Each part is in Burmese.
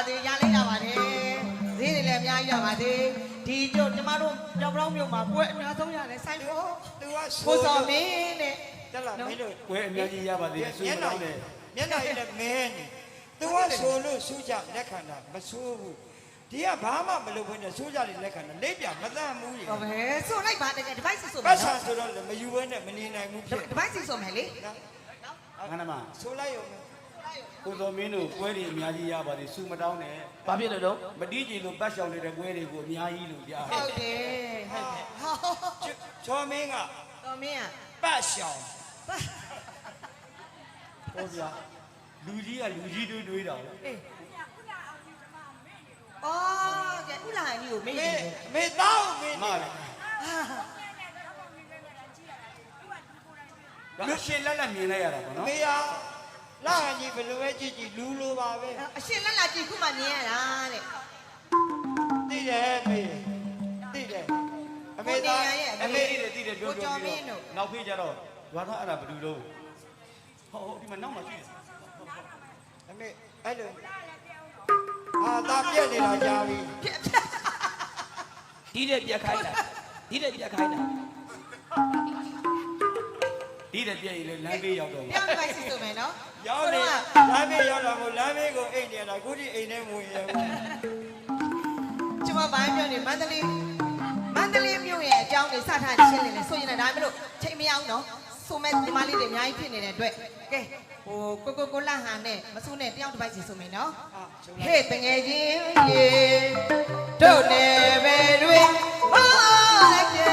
ပါစေရလေးရပါတယ်ဈေးတွေလည်းအများကြီးရပါစေဒီကျုပ်ကျမတို့ကြောင်ပြောင်းမြို့မှာပွဲအများဆုံးရတယ်ဆိုင်ပေါ်သူကကိုစော်မင်းတဲ့တက်လာမင်းတို့ပွဲအများကြီးရပါသေးတယ်ဆွေးနွေးတယ်မျက်နှာရည်လည်းမဲနေသူကဆိုလို့ဆူးကြလက်ခံတာမဆိုးဘူးဒီကဘာမှမလုပ်ဘဲနဲ့ဆိုးကြလေလက်ခံတယ်လက်ပြမတန့်ဘူးကြီးဟုတ်ပဲဆိုလိုက်ပါတကယ်ဒီဘိုက်ဆီဆိုမယ်ပတ်ဆံဆိုတော့မယူဘဲနဲ့မနေနိုင်ဘူးဖြစ်ဒီဘိုက်ဆီဆိုမယ်လေနော်ငါနမဆိုလိုက်ရုံပဲ ကိုတော်မင်းတို့ကွဲတွေအများကြီးရပါသေးဆွေးမတော်နဲ့ဘာဖြစ်လို့တော့မတိကြည်လို့ပတ်ရှောင်နေတဲ့ကွဲတွေကိုအများကြီးလို့ကြားဟုတ်တယ်ဟုတ်တယ်ဟောချော်မင်းကတော်မင်းอ่ะပတ်ရှောင်ဟောဗျာလူကြီးကလူကြီးတွေးတွေးတာလေအေးအော်ကဲဥလာဟန်ကြီးကိုမေ့မေနေတယ်မေတောင်းမင်းမလည်းလူရှင်လက်လက်မြင်လိုက်ရတာပေါ့နော်မေယာ လာကြီးဘယ်လိုပဲကြည့်ကြည့်လူလိုပါပဲအရှင်လက်လာကြည့်ခုမှမြင်ရတာတဲ့သိတယ်မေသိတယ်အမေသားအအမေမေတိတယ်တိတယ်ပြောပြောပြီးတော့နောက်ဖေးကြတော့ရွာသားအဲ့ဒါဘယ်လိုလုပ်ဟောဒီမှာနောက်မှရှိတယ်အမေအဲ့လိုအာတာပြက်နေတာကြာပြီဒီတဲ့ပြက်ခိုင်းတာဒီတဲ့ပြက်ခိုင်းတာ ဒီတဲ့ပြည့်ရည်လေလမ်းပေးရောက်တော့ပြောင်းဒီဘိုက်စီဆိုမယ်နော်ရောက်နေလမ်းမေးရောက်လာမို့လမ်းမေးကိုအိတ်နေတာခုထိအိမ်ထဲမဝင်ရဘူးကျမဘာပြောနေမန္တလေးမန္တလေးမြို့ရဲ့အကြောင်းတွေစထားရှင်းနေတယ်ဆိုရင်လည်းဒါမှမဟုတ်ချိန်မရအောင်နော်ဆိုမဲ့ဒီမလေးတွေအများကြီးဖြစ်နေတဲ့အတွက်ကဲဟိုကိုကိုကိုလာဟန်နဲ့မဆူနဲ့တယောက်တစ်ပိုက်စီဆိုမယ်နော်အာချုံဟေ့တငယ်ချင်းရေတို့နေပဲတွေဟောလက်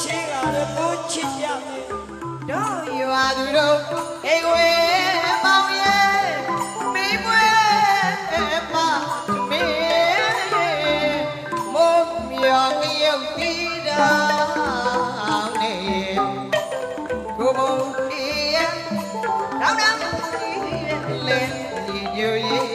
ရှိရတဲ့ဘုချစ်ရမယ်တို့ရွာသူတို့အိမ်ဝဲမောင်ရဲ့မိမွေမမေမိုးမြောင်ရုပ်ပြီးတော့နေကိုဘုံဒီရတောင်းတောင်းလဲဒီညိုရီ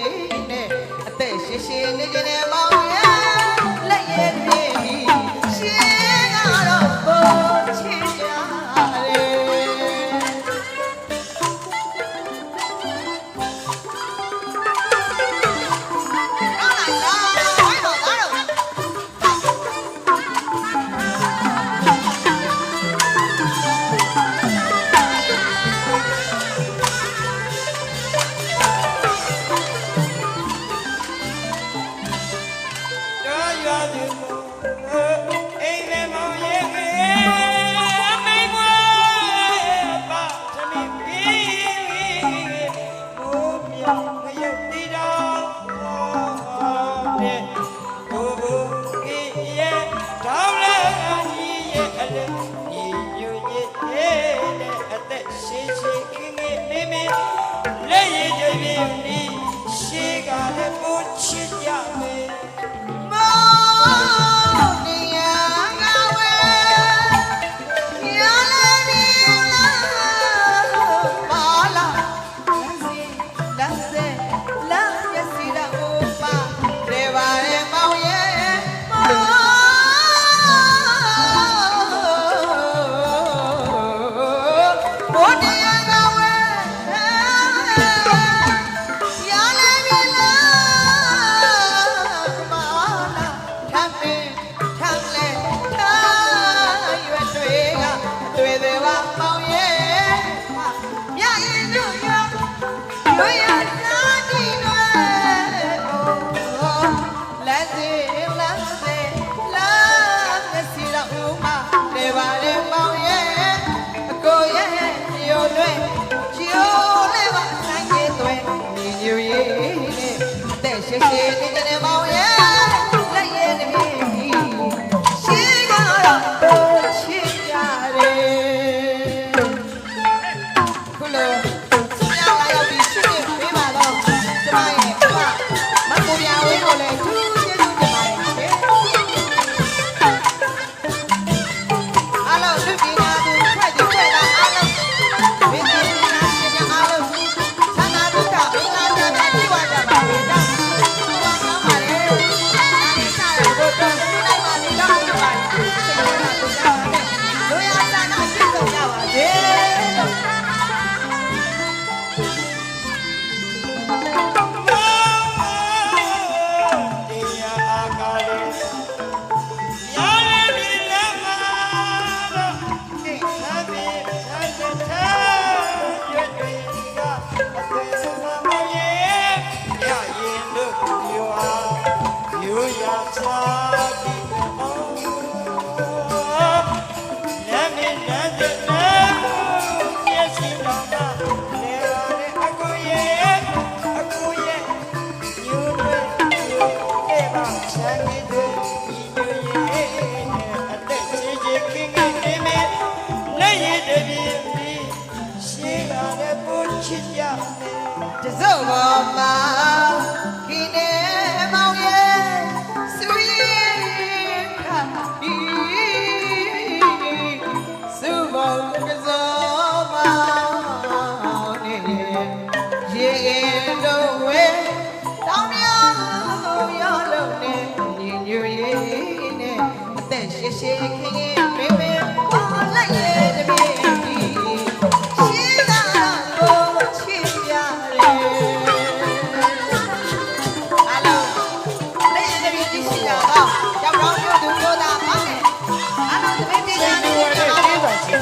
zoom.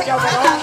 Tchau.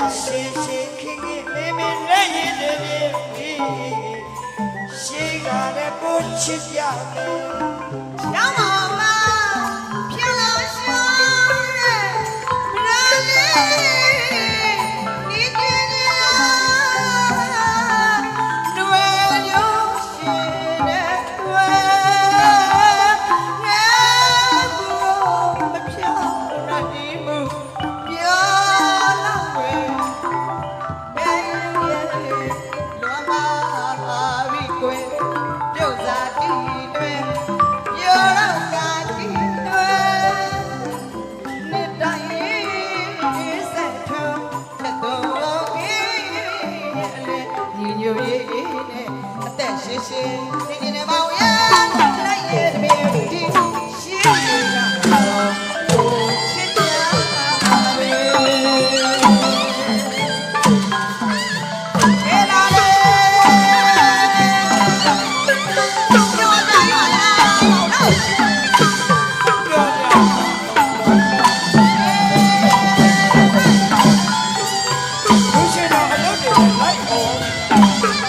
ရှိရှိခင်ခင်မင်းမင်းနဲ့ရင်တည်းပြီရှိကလည်းကိုချစ်ပြတယ်ရမှာ Let's go.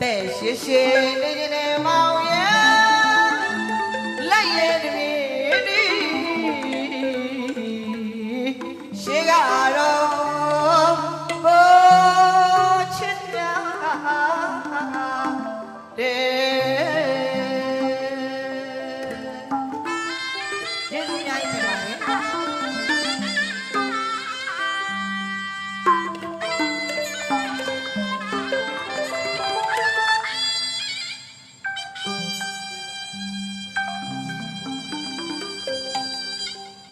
သက်ရှင်ရှင်နေခြင်းနဲ့မောင်ရလက်ရည်တည်းဒီရှေကတော့ဘိုးချစ်တာတဲ့